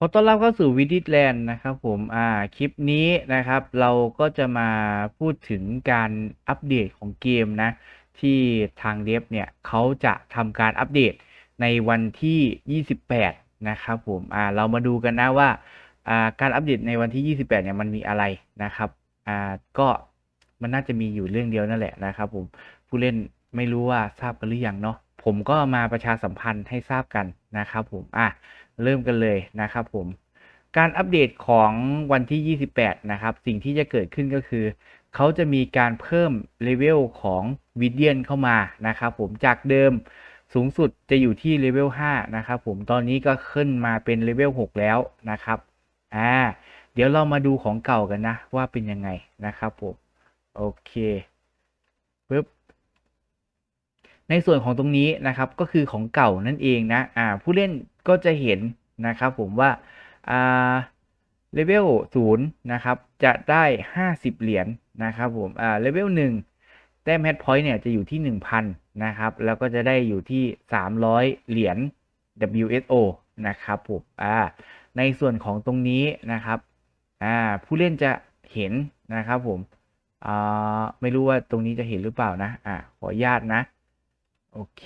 ขอต้อนรับเข้าสู่วิดิ t แลนด์นะครับผมอ่าคลิปนี้นะครับ เราก็จะมาพูดถึงการอัปเดตของเกมนะ ที่ทางเดฟเนี่ยเขาจะทำการอัปเดตในวันที่ 28 นะครับผมอ่าเรามาดูกันนะว่าอ่าการอัปเดตในวันที่ 28 เนี่ยมันมีอะไรนะครับอ่าก็มันน่าจะมีอยู่เรื่องเดียวนั่นแหละนะครับผมผู้เล่นไม่รู้ว่าทราบกันหรือยังเนาะผมก็มาประชาสัมพันธ์ให้ทราบกันนะครับผมอะ เริ่มกันเลยนะครับผมการอัปเดตของวันที่ 28 นะครับ สิ่งที่จะเกิดขึ้นก็คือ เขาจะมีการเพิ่มเลเวลของวิดเดียนเข้ามานะครับผมจากเดิมสูงสุดจะอยู่ที่เลเวล 5 นะครับผมตอนนี้ก็ขึ้นมาเป็นเลเวล 6 แล้วนะครับอ่าเดี๋ยวเรามาดูของเก่ากันนะ ว่าเป็นยังไงนะครับผมโอเคปึ๊บในส่วนของตรงนี้นะครับก็คือของเก่านั่นเองนะอ่าผู้เล่น ก็จะเห็นนะครับผมว่าเลเวลศูนย์นะครับจะได้ 50 เหรียญนะครับผมอ่าเลเวลหนึ่งแต้มแฮดพอยต์เนี่ยจะอยู่ที่ 1,000นะครับแล้วก็จะได้อยู่ที่ 300 เหรียญ WSO นะครับผมอ่าในส่วนของตรงนี้นะครับอ่าผู้เล่นจะเห็นนะครับผมอ่าไม่รู้ว่าตรงนี้จะเห็นหรือเปล่านะอ่าขออนุญาตนะ โอเค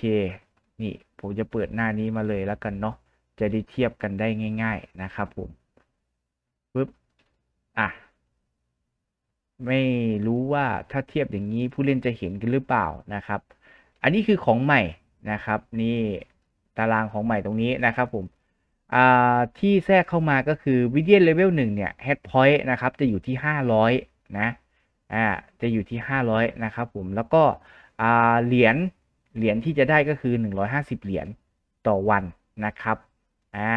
นี่ผมจะเปิดหน้านี้มาเลยแล้วกันเนาะ จะได้เทียบกันได้ง่าย ๆนะครับผมปึ๊บอะไม่รู้ว่าถ้าเทียบอย่างนี้ผู้เล่นจะเห็นกันหรือเปล่านะครับ อันนี้คือของใหม่นะครับ นี่ตารางของใหม่ตรงนี้นะครับผมอ่าที่แทรกเข้ามาก็คือวิดี a เลเวลหนึ่งเนี่ย head point นะครับจะอยู่ที่ 500 นะอ่าจะอยู่ที่ 500 นะครับผมแล้วก็อ่าเหรียญเหรียญที่จะได้ก็คือ 150 เหรียญต่อวันนะครับ อ่า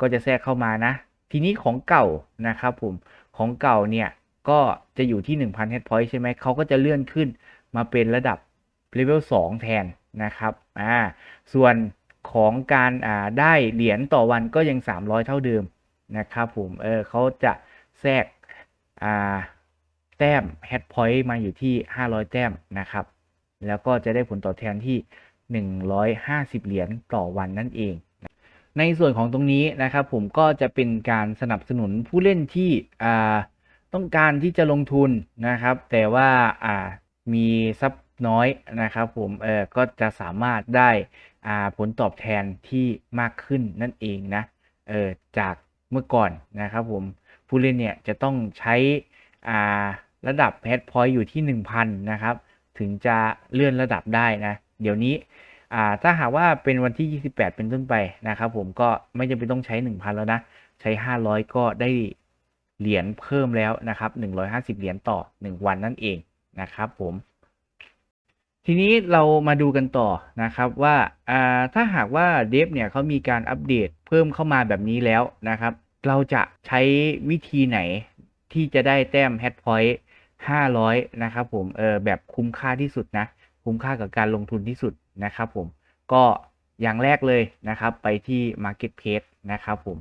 ก็จะแทรกเข้ามานะ ทีนี้ของเก่านะครับผมของเก่าเนี่ยก็จะอยู่ที่ 1,000 head point ใช่ไหมเขาก็จะเลื่อนขึ้นมาเป็นระดับเลเวล2แทนนะครับอ่าส่วนของการอ่าได้เหรียญต่อวันก็ยัง 300 เท่าเดิมนะครับผมเออเขาจะแทรกอ่าแต้ม head point มาอยู่ที่ 500 แต้มนะครับ แล้วก็จะได้ผลตอบแทนที่ 150 เหรียญต่อวันนั่นเอง ในส่วนของตรงนี้นะครับผมก็จะเป็นการสนับสนุนผู้เล่นที่ต้องการที่จะลงทุนนะครับ แต่ว่ามีทรัพย์น้อยนะครับผมเออก็จะสามารถได้ผลตอบแทนที่มากขึ้นนั่นเองนะเออจากเมื่อก่อนนะครับผมผู้เล่นเนี่ยจะต้องใช้ระดับแพทพอยต์อยู่ที่ 1,000 นะครับ ถึงจะเลื่อนระดับได้นะ เดี๋ยวนี้ ถ้าหากว่าเป็นวันที่ 28 เป็นต้นไปนะครับผมก็ไม่จำเป็นต้องใช้ 1,000 แล้วนะ ใช้ 500 ก็ได้เหรียญเพิ่มแล้วนะครับ 150 เหรียญต่อ 1 วันนั่นเองนะครับผมทีนี้เรามาดูกันต่อนะครับว่าถ้าหากว่าเดฟเนี่ยเขามีการอัปเดตเพิ่มเข้ามาแบบนี้แล้วนะครับ เราจะใช้วิธีไหนที่จะได้แต้มแฮดพอยต์500 นะครับผมเออแบบคุ้มค่าที่สุดนะ คุ้มค่ากับการลงทุนที่สุดนะครับผมก็อย่างแรกเลยนะครับไปที่ Marketplace นะครับผม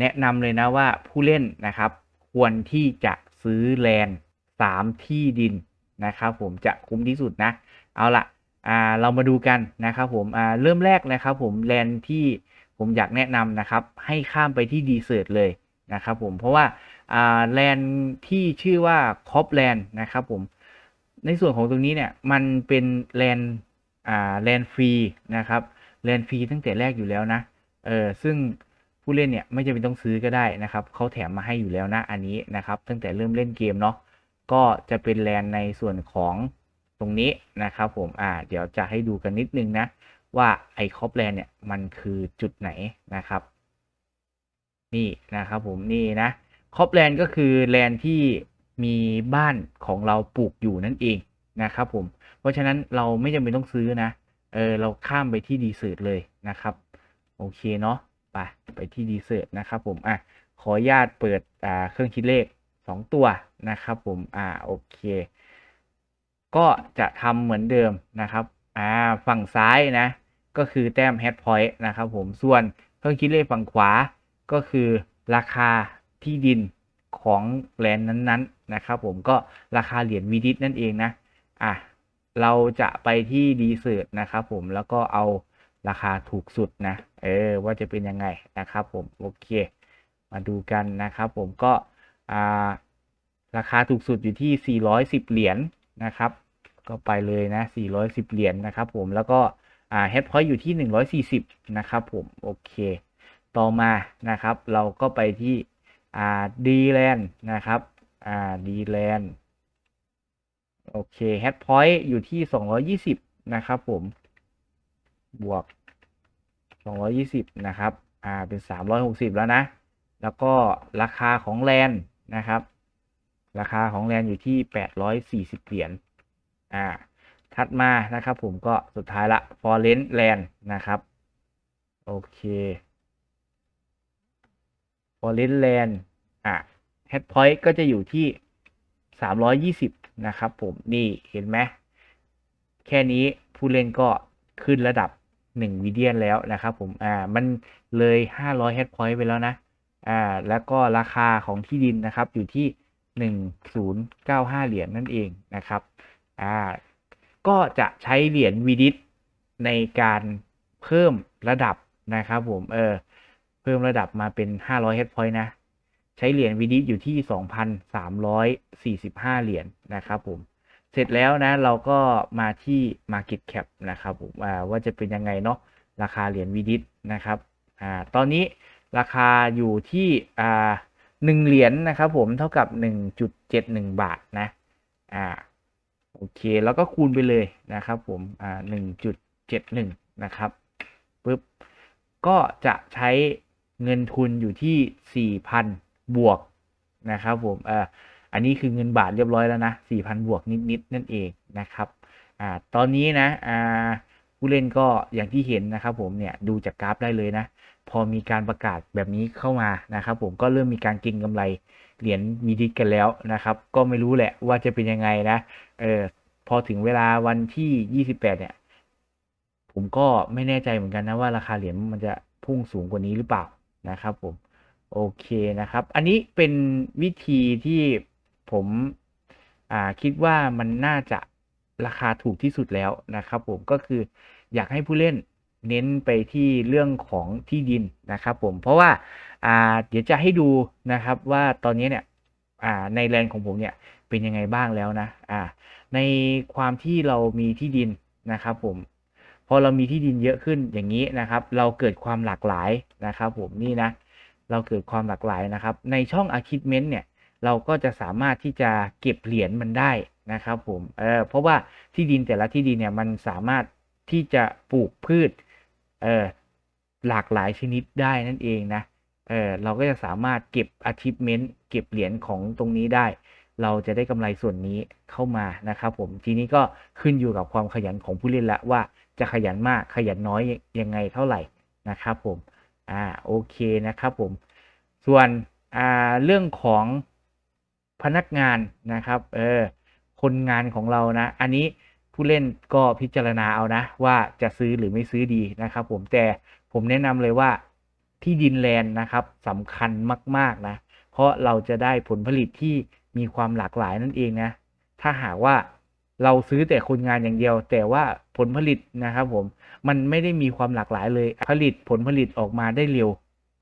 แนะนำเลยนะว่าผู้เล่นนะครับ ควรที่จะซื้อแลนด์3ที่ดินนะครับผมจะคุ้มที่สุดนะ เอาละอ่าเรามาดูกันนะครับผมอ่าเริ่มแรกนะครับผมแลนด์ที่ผมอยากแนะนำนะครับ ให้ข้ามไปที่ดีเซิร์ตเลยนะครับผมเพราะว่าแลนที่ชื่อว่าคอปแลนนะครับผม ในส่วนของตรงนี้เนี่ยมันเป็นแลนอ่าแลนฟรีนะครับแลนฟรีตั้งแต่แรกอยู่แล้วนะเออซึ่งผู้เล่นเนี่ยไม่จำเป็นต้องซื้อก็ได้นะครับเขาแถมมาให้อยู่แล้วนะอันนี้นะครับ ตั้งแต่เริ่มเล่นเกมเนาะก็จะเป็นแลนในส่วนของตรงนี้นะครับผมอ่าเดี๋ยวจะให้ดูกันนิดนึงนะ ว่าไอคอปแลนเนี่ยมันคือจุดไหนนะครับ นี่นะครับผมนี่นะคอปแลนก็คือแลนที่ มีบ้านของเราปลูกอยู่นั่นเองนะครับผม เพราะฉะนั้นเราไม่จำเป็นต้องซื้อนะ เออเราข้ามไปที่ดีเซิร์ตเลยนะครับ โอเคเนาะ ไป ไปที่ดีเซิร์ตนะครับผม อะ ขออนุญาตเปิดอ่าเครื่องคิดเลข 2 ตัวนะครับผม อ่า โอเค ก็จะทำเหมือนเดิมนะครับ อ่า ฝั่งซ้ายนะ ก็คือแต้ม head point นะครับผม ส่วนเครื่องคิดเลขฝั่งขวา ก็คือราคาที่ดินของแลนด์นั้นๆ นะครับผมก็ราคาเหรียญวีดิสนั่นเองนะอะเราจะไปที่ดีเซิร์ตนะครับผมแล้วก็เอาราคาถูกสุดนะเออว่าจะเป็นยังไงนะครับผมโอเค มาดูกันนะครับผมก็อ่าราคาถูกสุดอยู่ที่ 410 เหรียญนะครับ ก็ไปเลยนะ 410 เหรียญนะครับผมแล้วก็อ่าเฮดพอยต์อยู่ที่ 140 นะครับผมโอเค ต่อมานะครับ เราก็ไปที่อ่าดีแลนนะครับ อ่าดีแลนโอเคเฮดพอยต์อยู่ที่220นะครับผม บวก220นะครับ อ่า เป็น360แล้วนะ แล้วก็ราคาของแลนนะครับ ราคาของแลนอยู่ที่840เหรียญ อ่า ถัดมานะครับผมก็สุดท้ายละ Forest Land นะครับ โอเค Forest Land อะ Head Point ก็จะอยู่ที่ 320 นะครับผมนี่เห็นไหมแค่นี้ผู้เล่นก็ขึ้นระดับ 1 วิเดียนแล้วนะครับผมอ่ามันเลย 500 Head Point ไปแล้วนะอ่าแล้วก็ราคาของที่ดินนะครับอยู่ที่ 1095 เหรียญนั่นเองนะครับอ่าก็จะใช้เหรียญวีดิสในการเพิ่มระดับนะครับผมเออเพิ่มระดับมาเป็น 500 Head Point นะ ใช้เหรียญวีดิอยู่ที่ 2,345 เหรียญนะครับผม เสร็จแล้วนะเราก็มาที่ Market Cap นะครับผมว่าจะเป็นยังไงเนาะราคาเหรียญวีดินะครับอ่าตอนนี้ราคาอยู่ที่อ่าหนึ่งเหรียญนะครับผมเท่ากับ 1.71 บาทนะอ่าโอเคแล้วก็คูณไปเลยนะครับผมอ่า1.71 นะครับปึ๊บก็จะใช้เงินทุนอยู่ที่ 4,000 บวกนะครับผมอ่าอันนี้คือเงินบาทเรียบร้อยแล้วนะ4,000 บวกนิดๆนั่นเองนะครับอ่าตอนนี้นะอ่าผู้เล่นก็อย่างที่เห็นนะครับผมเนี่ยดูจากกราฟได้เลยนะ พอมีการประกาศแบบนี้เข้ามานะครับผมก็เริ่มมีการก็งกำไรเหรียญวีดิกันแล้วนะครับ ก็ไม่รู้แหละว่าจะเป็นยังไงนะเออพอถึงเวลาวันที่ 28 เนี่ย ผมก็ไม่แน่ใจเหมือนกันนะว่าราคาเหรียญมันจะพุ่งสูงกว่านี้หรือเปล่านะครับผม โอเคนะครับ อันนี้เป็นวิธีที่ผมคิดว่ามันน่าจะราคาถูกที่สุดแล้วนะครับ ผมก็คืออยากให้ผู้เล่นเน้นไปที่เรื่องของที่ดินนะครับผมเพราะว่าาเดี๋ยวจะให้ดูนะครับว่าตอนนี้เนี่ยในแลนของผมเนี่ยเป็นยังไงบ้างแล้วนะในความที่เรามีที่ดินนะครับผมพอเรามีที่ดินเยอะขึ้นอย่างนี้นะครับ เราเกิดความหลากหลายนะครับผมนี่นะ เราเกิดความหลากหลายนะครับ ในช่อง Achievement เนี่ยเราก็จะสามารถที่จะเก็บเหรียญมันได้นะครับผมเออเพราะว่าที่ดินแต่ละที่ดินเนี่ยมันสามารถที่จะปลูกพืชเออหลากหลายชนิดได้นั่นเองนะเออเราก็จะสามารถเก็บ Achievement เก็บเหรียญของตรงนี้ได้ เราจะได้กำไรส่วนนี้เข้ามานะครับผมทีนี้ก็ขึ้นอยู่กับความขยันของผู้เล่นละว่าจะขยันมากขยันน้อยยังไงเท่าไหร่นะครับผม อ่าโอเคนะครับผม ส่วนอ่าเรื่องของพนักงานนะครับเออคนงานของเรานะ อันนี้ผู้เล่นก็พิจารณาเอานะ ว่าจะซื้อหรือไม่ซื้อดีนะครับผมแต่ผมแนะนำเลยว่าที่ดินแลนด์นะครับสำคัญมาก ๆ นะ เพราะเราจะได้ผลผลิตที่มีความหลากหลายนั่นเองนะ ถ้าหากว่า เราซื้อแต่คนงานอย่างเดียว แต่ว่าผลผลิตนะครับผมมันไม่ได้มีความหลากหลายเลย ผลิตผลผลิตออกมาได้เร็ว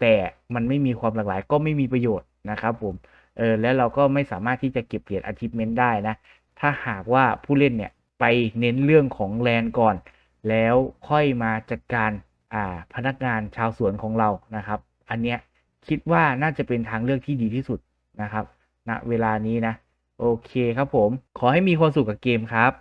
แต่มันไม่มีความหลากหลายก็ไม่มีประโยชน์นะครับผมเออแล้วเราก็ไม่สามารถที่จะเก็บเหรียญ achievement ได้นะ ถ้าหากว่าผู้เล่นเนี่ยไปเน้นเรื่องของแลนก่อน แล้วค่อยมาจัดการอ่าพนักงานชาวสวนของเรานะครับ อันเนี้ยคิดว่าน่าจะเป็นทางเลือกที่ดีที่สุดนะครับณเวลานี้นะ โอเคครับผม ขอให้มีความสุขกับเกมครับ